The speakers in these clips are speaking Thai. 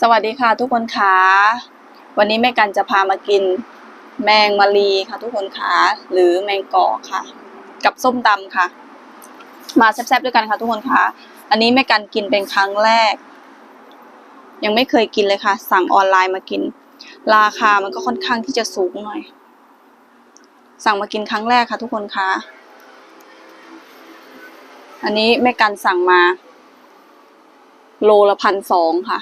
สวัสดีค่ะทุกคนคะวันนี้แม่กันจะพามากินแมงมะลีค่ะทุกคนคะหรือแมงกอกค่ะ กับส้มตำค่ะ มาแซ่บๆด้วยกันค่ะทุกคนคะอันนี้แม่กันกินเป็นครั้งแรก ยังไม่เคยกินเลยค่ะ สั่งออนไลน์มากิน ราคามันก็ค่อนข้างที่จะสูงหน่อย สั่งมากินครั้งแรกค่ะทุกคนคะ อันนี้แม่กันสั่งมา โลละพันสองค่ะ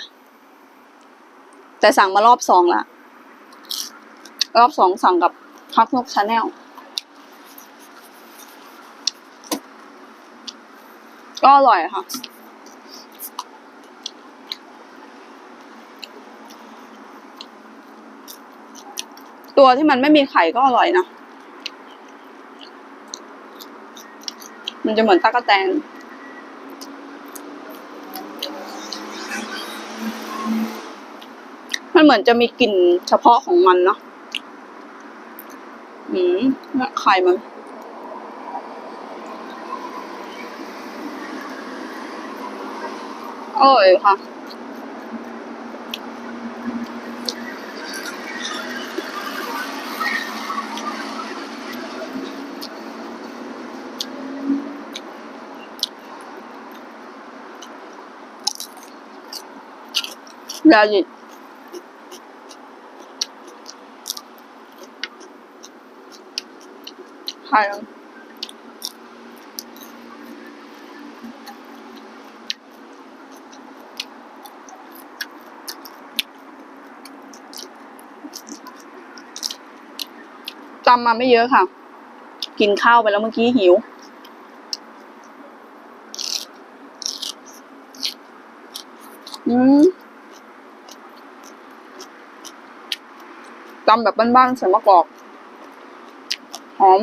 แต่สั่งมารอบสองละ รอบสองสั่งกับพักนกชาแนลก็อร่อยค่ะ ตัวที่มันไม่มีไข่ก็อร่อยนะ มันจะเหมือนตากแตนมันเหมือนจะมีกลิ่นเฉพาะของมันเนาะอืมไข่มันอร่อยค่ะ ยาหยิดไข่มันจำมาไม่เยอะค่ะ กินข้าวไปแล้วเมื่อกี้หิว อืม ตำแบบบ้านๆใส่มะกอก หอม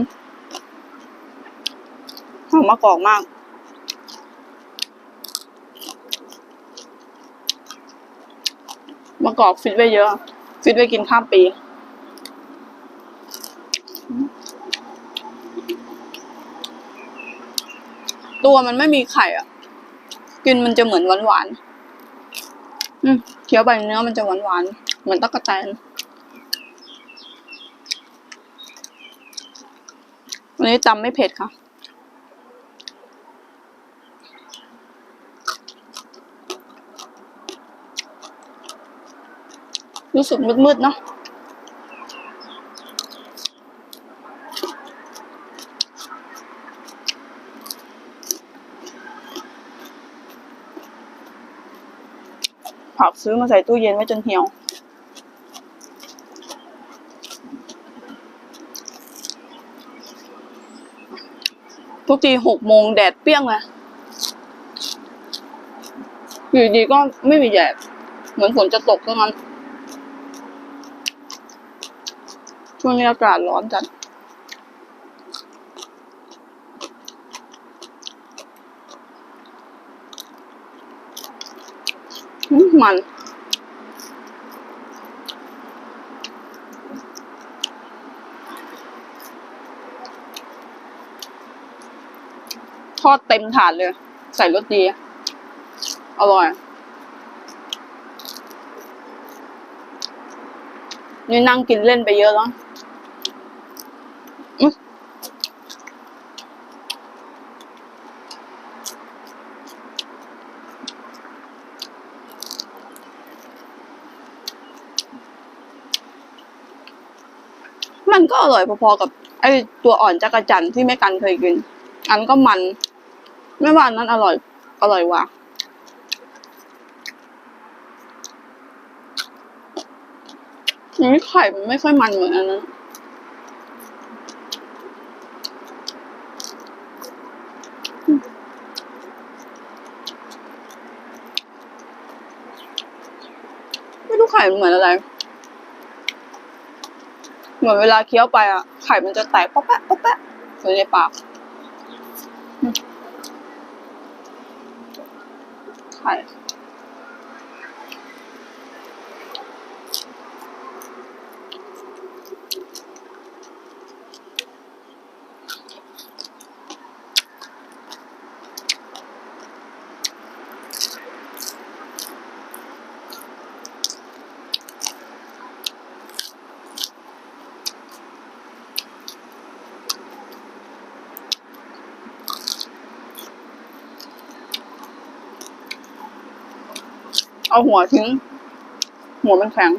หอมมะกอกมาก มะกอกฟิตไว้เยอะ ฟิตไว้กินข้ามปีตัวมันไม่มีไข่อะ กินมันจะเหมือนหวานๆอืมเคี้ยวไปเนื้อมันจะหวานๆเหมือนตะกะแตน วันนี้ตำไม่เผ็ดค่ะ รู้สึกมืดๆเนาะผักซื้อมาใส่ตู้เย็นไว้จนเหี่ยว ทุกทีหกโมงแดดเปรี้ยงเลยอยู่ดีก็ไม่มีแดดเหมือนฝนจะตกเท่านั้นช่วงนี้อากาศร้อนจัดมัน ท อดเต็มถาดเลย ใส่รสดี อร่อย นี่นั่งกินเล่นไปเยอะแล้วมันก็อร่อยพอๆกับไอตัวอ่อนจักรจันที่แม่กันเคยกิน อันก็มัน ไม่วันนั้นอร่อย อร่อยว่านี่ไข่มันไม่ค่อยมันเหมือนอันนั้นไม่รู้ไข่มันเหมือนอะไร เหมือนเวลาเคี้ยวไปอะ ไข่มันจะแตกป๊อกแป๊ะป๊อกแป๊ะอยู่ในปาก อื เอาหัวทิ้ง หัวมันแข็ง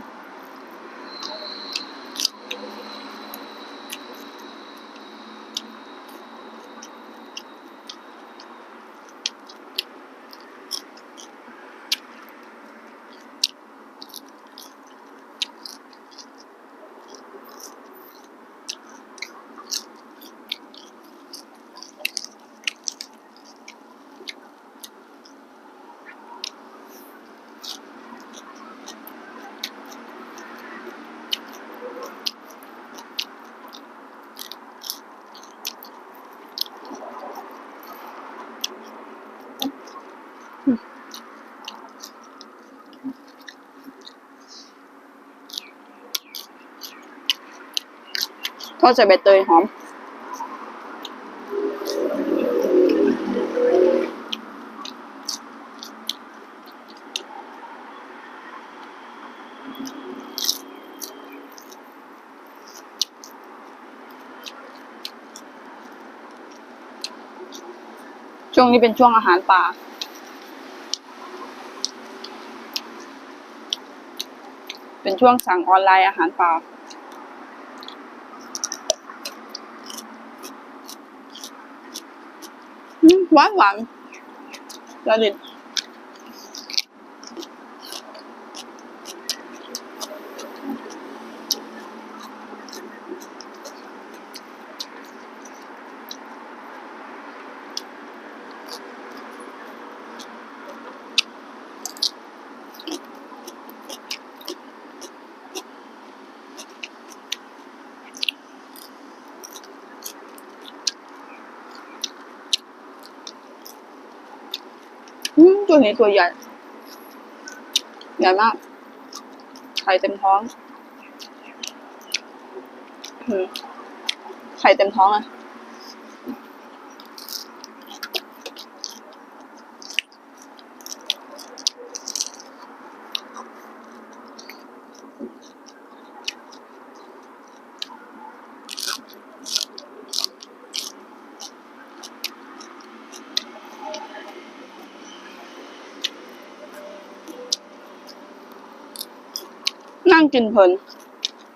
ทอดใส่ใบเตยหอม ช่วงนี้เป็นช่วงอาหารป่าเป็นช่วงสั่งออนไลน์อาหารป่า อืม หวานหวานแล้วดิอืม ตัวนี้ตัวใหญ่ ใหญ่มาก ไข่เต็มท้อง ไข่เต็มท้องอะ กินเพลิน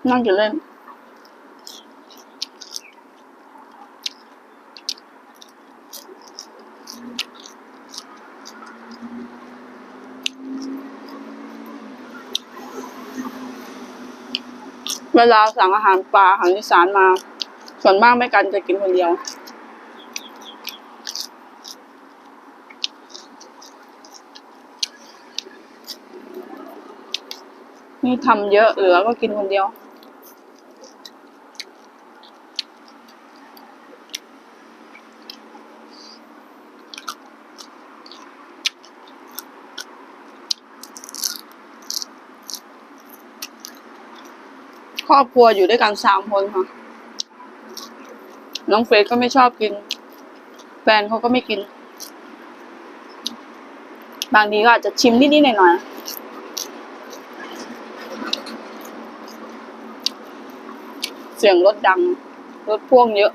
นั่งกินเล่น เวลาสั่งอาหารปลาอาหารอีสานมา ส่วนมากไม่กันจะกินคนเดียว นี่ทำเยอะเหลือก็กินคนเดียว ครอบครัวอยู่ด้วยกันสามคนค่ะ น้องเฟรดก็ไม่ชอบกิน แฟนเขาก็ไม่กิน บางทีก็อาจจะชิมนิดๆหน่อยๆ สียงรถดัง รถพ่วงเยอะ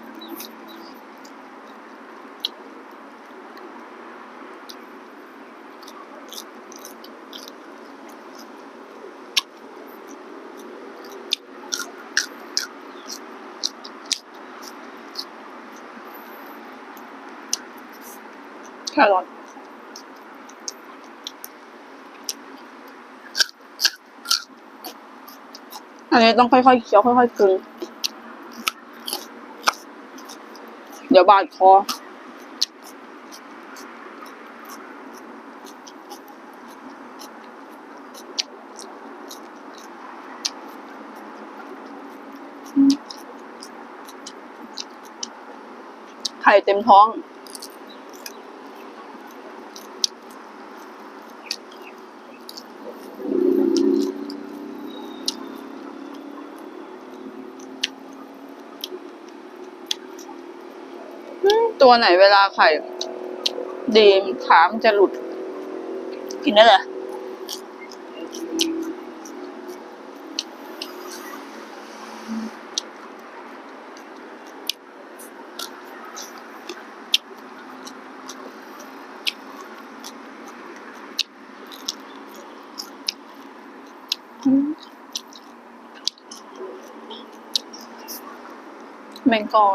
แครอทอันนี้ต้องค่อยๆเคี้ยวค่อยๆกลืน เดี๋ยวบาดคอ ไข่เต็มท้อง ตัวไหนเวลาไข่ดีมขามจะหลุด กินได้เลยแมงกอ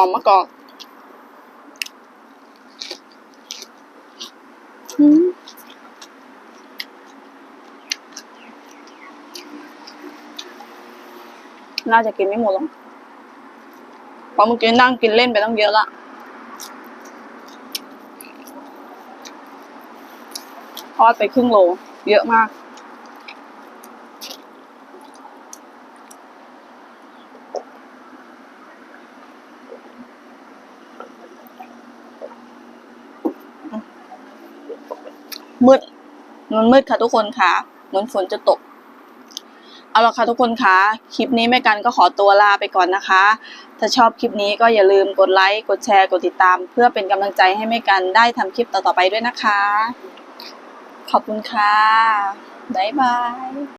อมมะกอกอืมน่าจะกินไม่หมดหรอกเพราะเมื่อกี้นั่งกินเล่นไปตั้งเยอะละทอดไปครึ่งโล เยอะมาก มืดมันมืดค่ะทุกคนค่ะ เหมือนฝนจะตก เอาละค่ะทุกคนค่ะ คลิปนี้แม่กันก็ขอตัวลาไปก่อนนะคะ ถ้าชอบคลิปนี้ก็อย่าลืมกดไลค์ กดแชร์ กดติดตาม เพื่อเป็นกำลังใจให้แม่กันได้ทำคลิปต่อๆไปด้วยนะคะ ขอบคุณค่ะ บ๊ายบาย